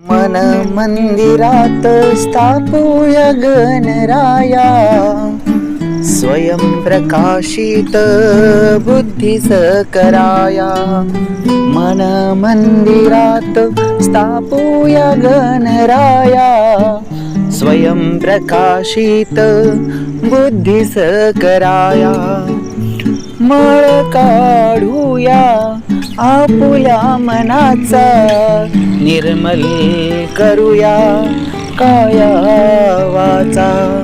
मन मंदिरात स्थापूया गणराया. स्वयं प्रकाशित बुद्धीस कराया मन मंदिरात स्थापूया गणराया. स्वयं प्रकाशित बुद्धीस कराया मळ काढूया आपुल्या मनाचा. निर्मल करूया कायावाचा.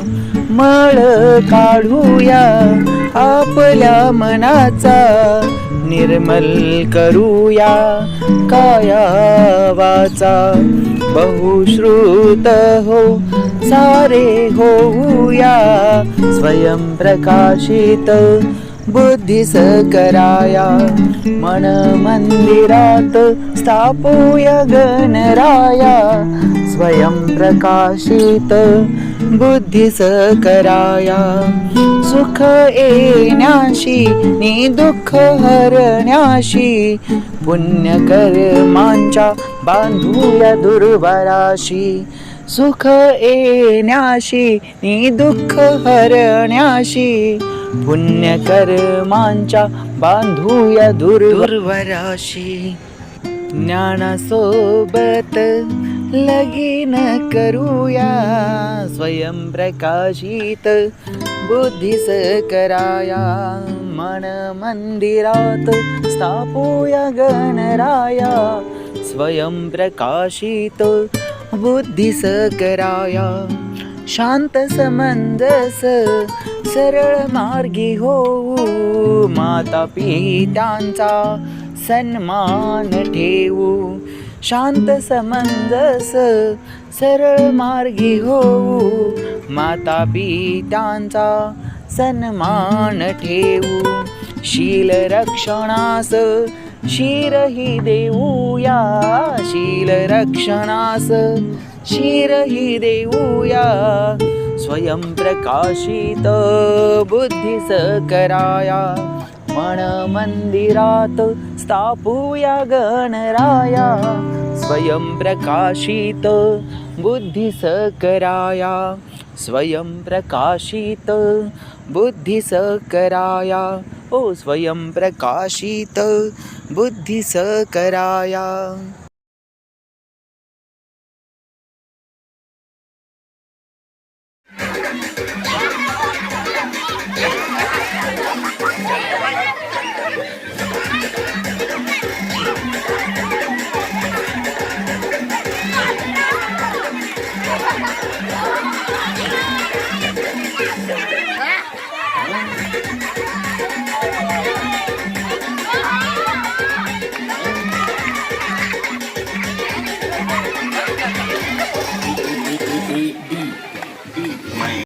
मळ काढूया आपल्या मनाचा. निर्मल करूया कायावाचा. बहुश्रुत हो सारे होऊया. स्वयं प्रकाशित बुद्धी कराया मन मंदिरात स्थापूया गणराया स्वयं प्रकाशित बुद्धी कराया सुख येण्याशी नि दुःख हरण्याशी पुण्य कर्मांच्या बांधूया दुर्वराशी सुख येण्याशी नि दुःख हरण्याशी. पुण्य कर्मांच्या बांधूया दुर्वराशी. ज्ञानासोबत लगीन करूया. स्वयं प्रकाशित बुद्धीस कराया मन मंदिरात स्थापूया गणराया. स्वयं बुद्धी बुद्धीस कराया शांत समंजस सरळ मार्गी होऊ माता पित्यांचा सन्मान ठेवू। शांत समंजस सरळ मार्गी होऊ माता पित्यांचा सन्मान ठेवू। शील रक्षणास शिरही देऊया शील रक्षणास. शिरही देऊया स्वयं प्रकाशित बुद्धी कराया. मन मंदिरात स्थापूया गणराया. स्वयं प्रकाशित बुद्धी कराया. स्वयं प्रकाशित बुद्धी कराया. ओ स्वयं प्रकाशित बुद्धी सकराया Yeah.